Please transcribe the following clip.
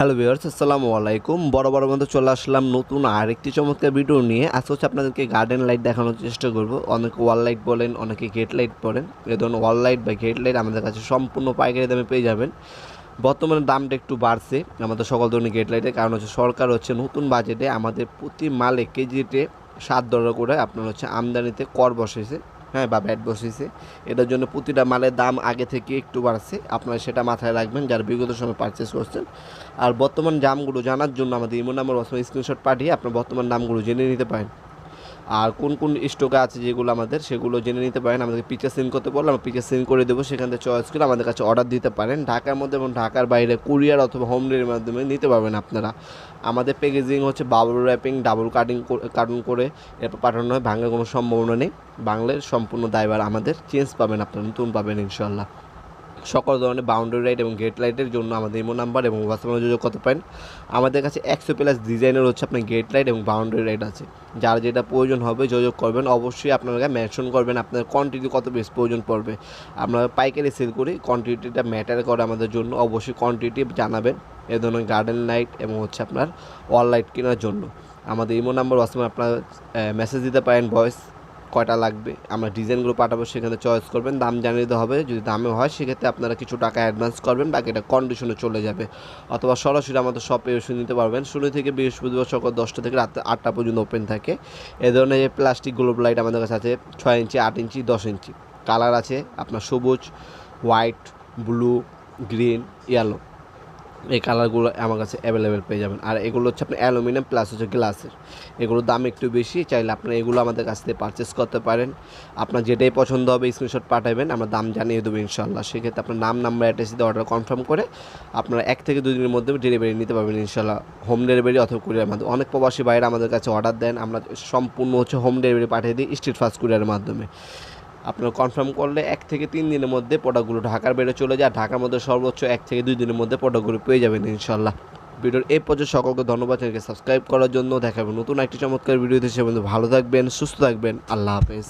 Hello viewers, আসসালামু আলাইকুম। বড় বড় মধ্যে চলে আসলাম নতুন আরেকটি চমৎকার ভিডিও নিয়ে। আজকে হচ্ছে আপনাদেরকে গার্ডেন লাইট দেখানোর চেষ্টা করব। অনেকে ওয়াল লাইট বলেন, অনেকে গেট লাইট বলেন। এ ধরনের ওয়াল লাইট বা গেট লাইট আমাদের কাছে সম্পূর্ণ পাইকারি দামে পেয়ে যাবেন। বর্তমানে দামটা একটু বাড়ছে আমাদের সকল ধরনের গেট লাইটের কারণ হচ্ছে সরকার হচ্ছে নতুন বাজেটে আমাদের প্রতি মালে কেজিতে সাত ডলার করে আপনার হচ্ছে আমদানিতে কর বসেছে হ্যাঁ বা ব্যাট বসেছে এটার জন্য প্রতিটা মালের দাম আগে থেকে একটু বাড়ছে। আপনারা সেটা মাথায় রাখবেন, যারা বিগত সময় পারচেস করছেন। আর বর্তমান দামগুলো জানার জন্য আমাদের ইমো নাম্বার অথবা স্ক্রিনশট পাঠিয়ে আপনার বর্তমান দামগুলো জেনে নিতে পারেন। আর কোন কোন স্টকে আছে যেগুলো আমাদের, সেগুলো জেনে নিতে পারেন। আমাদেরকে পিকচার সেন্ড করতে বললে আমরা পিকচার সেন্ড করে দেবো। সেখান থেকে চয়েস করে আমাদের কাছে অর্ডার দিতে পারেন। ঢাকার মধ্যে এবং ঢাকার বাইরে কুরিয়ার অথবা হোম ডেলিভারির মাধ্যমে নিতে পারবেন আপনারা। আমাদের প্যাকেজিং হচ্ছে bubble wrapping double cutting carton করে এরপর পাঠানো হয়। ভাঙার কোনো সম্ভাবনা নেই। বাংলার সম্পূর্ণ দায়ভার আমাদের। চেঞ্জ পাবেন আপনারা, নতুন পাবেন ইনশাল্লাহ সকল ধরনের বাউন্ডারি লাইট এবং গেট লাইটের জন্য আমাদের ইমো নাম্বার এবং হোয়াটসঅ্যাপে যোগাযোগ করতে পারেন। আমাদের কাছে একশো প্লাস ডিজাইনের হচ্ছে আপনার গেট লাইট এবং বাউন্ডারি লাইট আছে। যার যেটা প্রয়োজন হবে যোগাযোগ করবেন। অবশ্যই আপনারা মেনশন করবেন আপনার কোয়ান্টিটি কত বেশ প্রয়োজন পড়বে। আমরা পাইকারি সেল করি। কোয়ান্টিটিটা ম্যাটার করে আমাদের জন্য। অবশ্যই কোয়ান্টিটি জানাবেন। এ ধরনের গার্ডেন লাইট এবং হচ্ছে আপনার ওয়াল লাইট কেনার জন্য। আমাদের ইমো নাম্বার হোয়াটসঅ্যাপে আপনার মেসেজ দিতে পারেন ভয়েস কয়টা লাগবে? আমরা ডিজাইনগুলো পাঠাবো, সেখানে চয়েস করবেন, দাম জানিয়ে দিতে হবে। যদি দামে হয়, সেক্ষেত্রে আপনারা কিছু টাকা অ্যাডভান্স করবেন বাকিটা কন্ডিশনে চলে যাবে। অথবা সরাসরি আমাদের শপে এসে নিতে পারবেন। শনি থেকে বৃহস্পতিবার সকাল দশটা থেকে রাত আটটা পর্যন্ত ওপেন থাকে। এ ধরনের যে প্লাস্টিক গ্লোব লাইট আমাদের কাছে আছে, ছয় ইঞ্চি, আট ইঞ্চি, দশ ইঞ্চি। কালার আছে আপনার সবুজ হোয়াইট ব্লু গ্রিন ইয়েলো এই কালারগুলো আমার কাছে অ্যাভেলেবেল পেয়ে যাবেন। আর এগুলো হচ্ছে আপনার অ্যালুমিনিয়াম প্লাস হচ্ছে গ্লাসের। এগুলোর দাম একটু বেশি, চাইলে আপনারা এগুলো আমাদের কাছ থেকে পারচেস করতে পারেন। আপনার যেটাই পছন্দ হবে স্ক্রিনশট পাঠাবেন, আমরা দাম জানিয়ে দেবো ইনশাল্লাহ সেক্ষেত্রে আপনার নাম নাম্বার অ্যাড্রেস দিয়ে অর্ডার কনফার্ম করে আপনারা এক থেকে দুই দিনের মধ্যে ডেলিভারি নিতে পারবেন ইনশাল্লাহ হোম ডেলিভারি অথবা কুরিয়ার মাধ্যমে। অনেক প্রবাসী বাইরে আমাদের কাছে অর্ডার দেন। আমরা সম্পূর্ণ হচ্ছে হোম ডেলিভারি পাঠিয়ে দিই স্ট্রিট ফাস্ট কুরিয়ারের মাধ্যমে। আপনারা কনফার্ম করলে এক থেকে তিন দিনের মধ্যে প্রোডাক্টগুলো ঢাকার বেড়ে চলে যায়। ঢাকার মধ্যে সর্বোচ্চ এক থেকে দুই দিনের মধ্যে প্রোডাক্টগুলো পেয়ে যাবেন ইনশাল্লাহ ভিডিওর এই পর্যন্ত সকলকে ধন্যবাদ চ্যানেলকে সাবস্ক্রাইব করার জন্য। দেখাবেন নতুন একটি চমৎকার ভিডিও দেশে ভালো থাকবেন, সুস্থ থাকবেন। আল্লাহ হাফেজ।